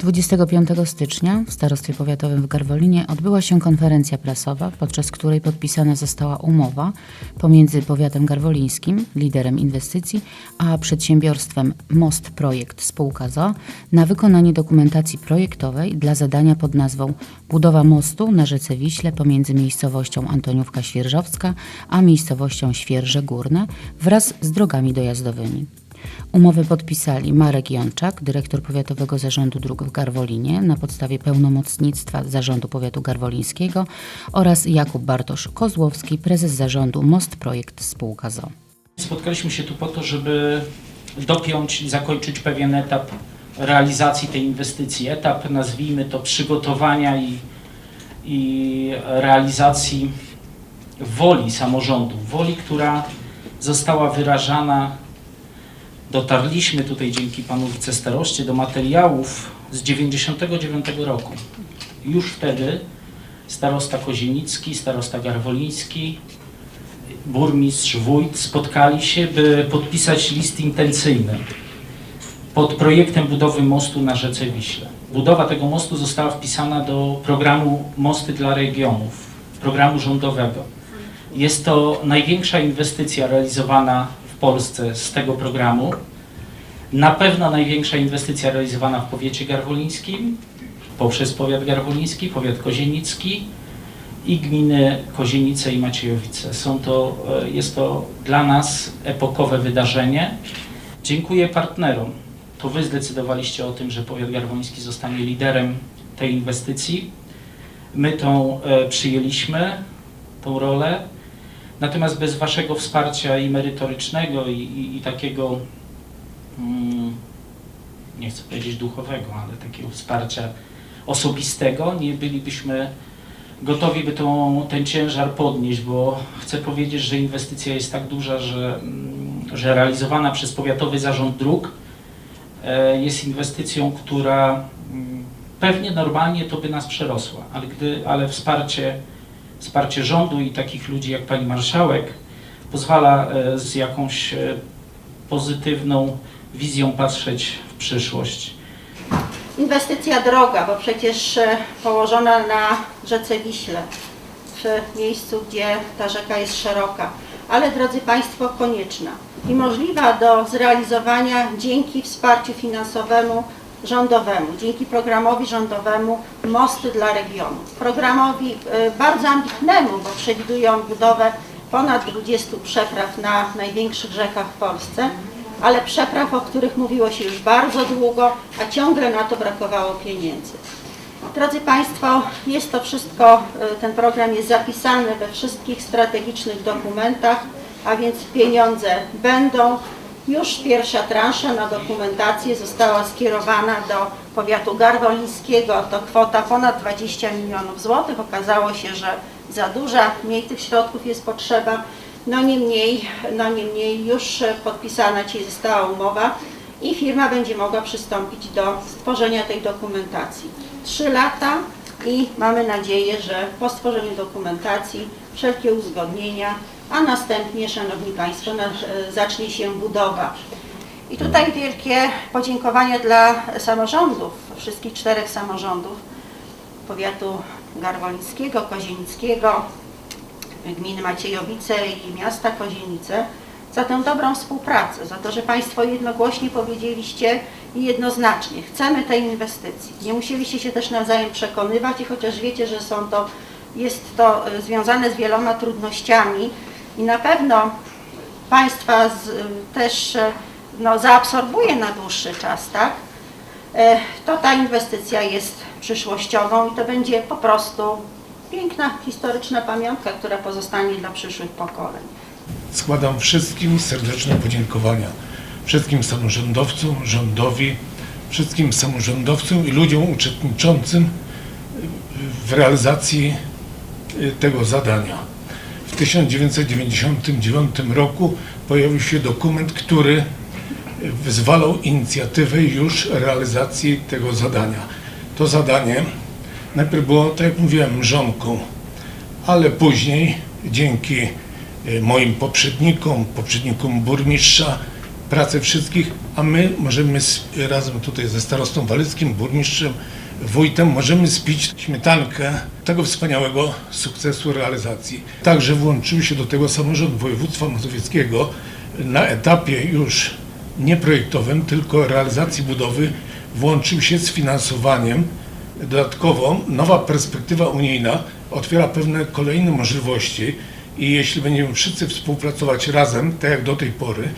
25 stycznia w Starostwie Powiatowym w Garwolinie odbyła się konferencja prasowa, podczas której podpisana została umowa pomiędzy Powiatem Garwolińskim, liderem inwestycji, a przedsiębiorstwem Most Projekt Spółka ZO na wykonanie dokumentacji projektowej dla zadania pod nazwą Budowa mostu na rzece Wiśle pomiędzy miejscowością Antoniówka Świerżowska a miejscowością Świerże Górne wraz z drogami dojazdowymi. Umowy podpisali Marek Jączak, dyrektor Powiatowego Zarządu Dróg w Garwolinie na podstawie pełnomocnictwa Zarządu Powiatu Garwolińskiego oraz Jakub Bartosz Kozłowski, prezes Zarządu Most Projekt Spółka ZO. Spotkaliśmy się tu po to, żeby dopiąć zakończyć pewien etap realizacji tej inwestycji. Etap, nazwijmy to, przygotowania i, i realizacji woli samorządu. Woli, która została wyrażana. Dotarliśmy tutaj dzięki panu wicestaroście do materiałów z 99 roku. Już wtedy starosta Kozienicki, starosta Garwoliński, burmistrz, wójt spotkali się, by podpisać list intencyjny pod projektem budowy mostu na rzece Wiśle. Budowa tego mostu została wpisana do programu Mosty dla Regionów, programu rządowego. Jest to największa inwestycja realizowana Polsce z tego programu. Na pewno największa inwestycja realizowana w powiecie garwolińskim, poprzez powiat garwoliński, powiat kozienicki, i gminy Kozienice i Maciejowice. Są to, e, jest to dla nas epokowe wydarzenie. Dziękuję partnerom. To Wy zdecydowaliście o tym, że powiat garwoński zostanie liderem tej inwestycji. My tą e, przyjęliśmy, tą rolę. Natomiast bez Waszego wsparcia i merytorycznego, i, i, i takiego, mm, nie chcę powiedzieć duchowego, ale takiego wsparcia osobistego, nie bylibyśmy gotowi by tą, ten ciężar podnieść, bo chcę powiedzieć, że inwestycja jest tak duża, że, mm, że realizowana przez Powiatowy Zarząd Dróg e, jest inwestycją, która mm, pewnie normalnie to by nas przerosła, ale, gdy, ale wsparcie, wsparcie rządu i takich ludzi jak Pani Marszałek pozwala e, z jakąś e, pozytywną wizją patrzeć w przyszłość. Inwestycja droga, bo przecież e, położona na rzece Wiśle, w miejscu, gdzie ta rzeka jest szeroka, ale drodzy Państwo, konieczna i możliwa do zrealizowania dzięki wsparciu finansowemu rządowemu, dzięki programowi rządowemu Mosty dla regionów. Programowi e, bardzo ambitnemu, bo przewidują budowę ponad 20 przepraw na największych rzekach w Polsce, ale przepraw, o których mówiło się już bardzo długo, a ciągle na to brakowało pieniędzy. Drodzy Państwo, jest to wszystko, y, ten program jest zapisany we wszystkich strategicznych dokumentach, a więc pieniądze będą. Już pierwsza transza na dokumentację została skierowana do powiatu garwolińskiego. To kwota ponad 20 milionów złotych. Okazało się, że za duża, mniej tych środków jest potrzeba. No niemniej, no niemniej już podpisana dzisiaj została umowa i firma będzie mogła przystąpić do stworzenia tej dokumentacji. Trzy lata i mamy nadzieję, że po stworzeniu dokumentacji wszelkie uzgodnienia, a następnie, Szanowni Państwo, e, zacznie się budowa. I tutaj wielkie podziękowania dla samorządów, wszystkich czterech samorządów powiatu garwolińskiego, kozienickiego, gminy Maciejowice i miasta Kozienice za tę dobrą współpracę, za to, że Państwo jednogłośnie powiedzieliście i jednoznacznie chcemy tej inwestycji. Nie musieliście się też nawzajem przekonywać i chociaż wiecie, że są to, jest to e, związane z wieloma trudnościami i na pewno Państwa z, e, też e, no, zaabsorbuje na dłuższy czas, tak? E, to ta inwestycja jest przyszłościową i to będzie po prostu piękna historyczna pamiątka, która pozostanie dla przyszłych pokoleń. Składam wszystkim serdeczne podziękowania. Wszystkim samorządowcom, rządowi, wszystkim samorządowcom i ludziom uczestniczącym w realizacji y, tego zadania. W 1999 roku pojawił się dokument, który wyzwalał inicjatywę już realizacji tego zadania. To zadanie najpierw było, tak jak mówiłem, mrzonką, ale później dzięki y, moim poprzednikom, poprzednikom burmistrza pracę wszystkich, a my możemy razem tutaj ze starostą waleckim, burmistrzem, wójtem, możemy spić śmietankę tego wspaniałego sukcesu realizacji. Także włączył się do tego samorząd województwa mazowieckiego na etapie już nie projektowym, tylko realizacji budowy, włączył się z finansowaniem Dodatkowo nowa perspektywa unijna otwiera pewne kolejne możliwości i jeśli będziemy wszyscy współpracować razem, tak jak do tej pory,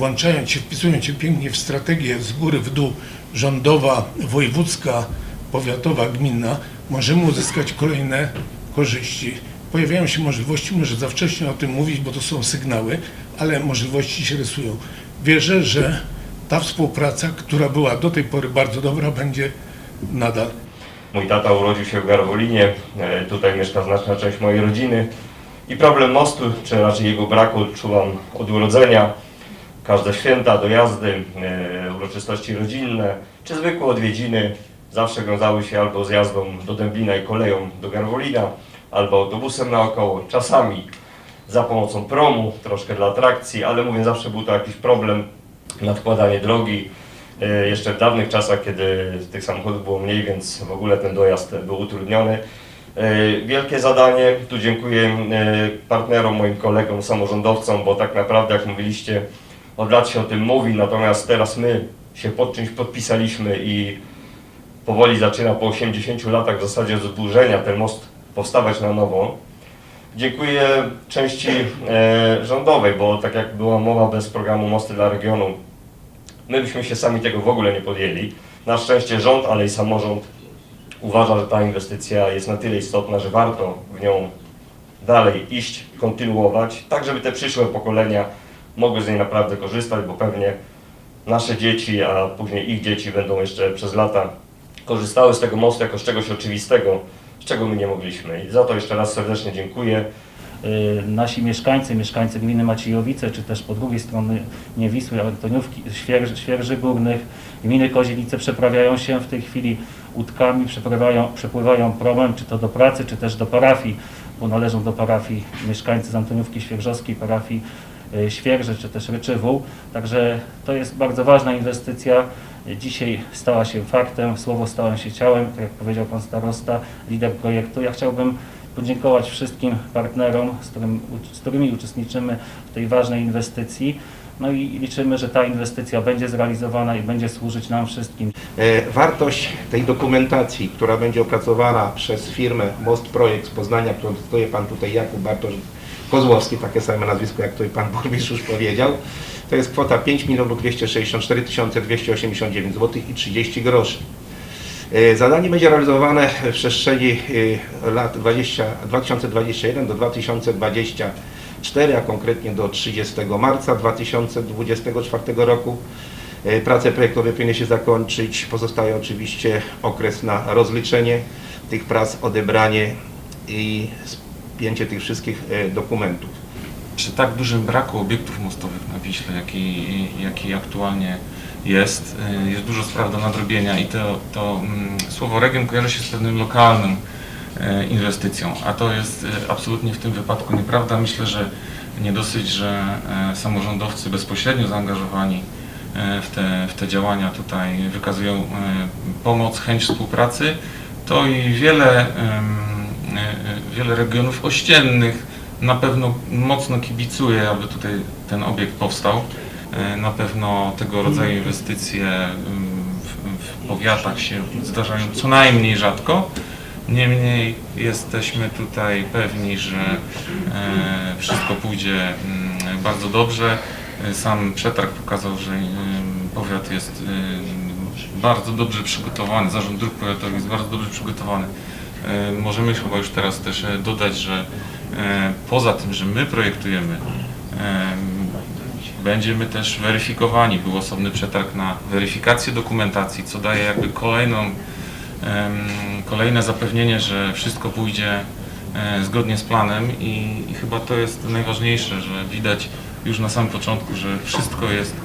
włączając się, wpisując się pięknie w strategię z góry w dół, rządowa, wojewódzka, powiatowa, gminna, możemy uzyskać kolejne korzyści. Pojawiają się możliwości, może za wcześnie o tym mówić, bo to są sygnały, ale możliwości się rysują. Wierzę, że ta współpraca, która była do tej pory bardzo dobra, będzie nadal. Mój tata urodził się w Garwolinie, e, tutaj mieszka znaczna część mojej rodziny i problem mostu, czy raczej jego braku czułam od urodzenia. Każde święta, dojazdy, e, uroczystości rodzinne, czy zwykłe odwiedziny zawsze wiązały się albo z jazdą do Dęblina i koleją do Garwolina, albo autobusem naokoło, czasami za pomocą promu, troszkę dla atrakcji, ale mówię, zawsze był to jakiś problem, nadkładanie drogi. E, Jeszcze w dawnych czasach, kiedy tych samochodów było mniej, więc w ogóle ten dojazd był utrudniony. E, Wielkie zadanie, tu dziękuję partnerom, moim kolegom, samorządowcom, bo tak naprawdę, jak mówiliście, od lat się o tym mówi, natomiast teraz my się pod czymś podpisaliśmy i powoli zaczyna po 80 latach w zasadzie zburzenia ten most powstawać na nowo. Dziękuję części e, rządowej, bo tak jak była mowa bez programu Mosty dla Regionu, my byśmy się sami tego w ogóle nie podjęli. Na szczęście rząd, ale i samorząd uważa, że ta inwestycja jest na tyle istotna, że warto w nią dalej iść, kontynuować, tak żeby te przyszłe pokolenia mogły z niej naprawdę korzystać, bo pewnie nasze dzieci, a później ich dzieci będą jeszcze przez lata korzystały z tego mostu jako z czegoś oczywistego, z czego my nie mogliśmy. I za to jeszcze raz serdecznie dziękuję. Y, nasi mieszkańcy, mieszkańcy gminy Maciejowice, czy też po drugiej stronie Wisły, Antoniówki, Świerzy, Świerzy Górnych, gminy Kozielice przeprawiają się w tej chwili łódkami, przepływają, przepływają promem, czy to do pracy, czy też do parafii, bo należą do parafii mieszkańcy z Antoniówki Świerżowskiej, parafii Świerży, czy też Ryczywół. Także to jest bardzo ważna inwestycja. Dzisiaj stała się faktem, słowo stało się ciałem, tak jak powiedział pan starosta, lider projektu. Ja chciałbym podziękować wszystkim partnerom, z, którym, z którymi uczestniczymy w tej ważnej inwestycji. No i liczymy, że ta inwestycja będzie zrealizowana i będzie służyć nam wszystkim. E, Wartość tej dokumentacji, która będzie opracowana przez firmę Most Projekt z Poznania, którą decyduje Pan tutaj Jakub Bartosz Kozłowski, takie same nazwisko jak tutaj Pan Burmistrz już powiedział, to jest kwota 5 264 289 zł i 30 groszy. E, Zadanie będzie realizowane w przestrzeni e, lat 20, 2021 do 2024, a konkretnie do 30 marca 2024 roku. E, Prace projektowe powinny się zakończyć. Pozostaje oczywiście okres na rozliczenie tych prac, odebranie i spięcie tych wszystkich e, dokumentów. Przy tak dużym braku obiektów mostowych na Wiśle, jaki, jaki aktualnie jest, y, jest dużo spraw do nadrobienia i to, to mm, słowo region kojarzy się z pewnym lokalnym e, inwestycją, a to jest e, absolutnie w tym wypadku nieprawda. Myślę, że nie dosyć, że e, samorządowcy bezpośrednio zaangażowani e, w te, w te działania tutaj wykazują e, pomoc, chęć współpracy, to i wiele, e, e, wiele regionów ościennych na pewno mocno kibicuje, aby tutaj ten obiekt powstał. E, Na pewno tego rodzaju inwestycje em, w, w powiatach się zdarzają co najmniej rzadko. Niemniej jesteśmy tutaj pewni, że e, wszystko pójdzie mm, bardzo dobrze. E, Sam przetarg pokazał, że powiat jest bardzo dobrze przygotowany, zarząd dróg powiatowych jest bardzo dobrze przygotowany. E, Możemy chyba już teraz też e, dodać, że e, poza tym, że my projektujemy, em, będziemy też weryfikowani. Był osobny przetarg na weryfikację dokumentacji, co daje jakby kolejną, kolejne zapewnienie, że wszystko pójdzie zgodnie z planem i, i chyba to jest najważniejsze, że widać już na samym początku, że wszystko jest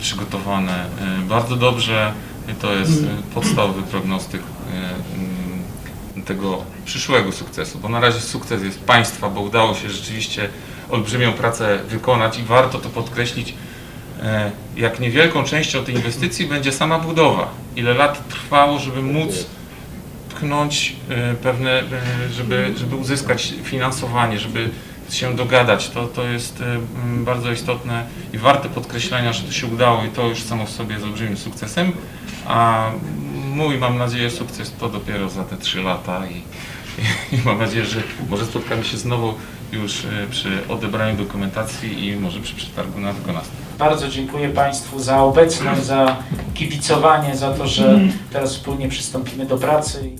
przygotowane bardzo dobrze. To jest podstawowy prognostyk tego przyszłego sukcesu, bo na razie sukces jest państwa, bo udało się rzeczywiście olbrzymią pracę wykonać i warto to podkreślić. e, jak niewielką częścią tej inwestycji będzie sama budowa. Ile lat trwało, żeby móc tknąć e, pewne, e, żeby, żeby uzyskać finansowanie, żeby się dogadać. To, to jest bardzo istotne i warte podkreślenia, że to się udało i to już samo w sobie jest olbrzymim sukcesem. A mój, mam nadzieję, sukces to dopiero za te trzy lata i, i, i mam nadzieję, że może spotkamy się znowu już e, przy odebraniu dokumentacji i może przy przetargu na wykonawstwo. Bardzo dziękuję Państwu za obecność, za kibicowanie, za to, że teraz wspólnie przystąpimy do pracy.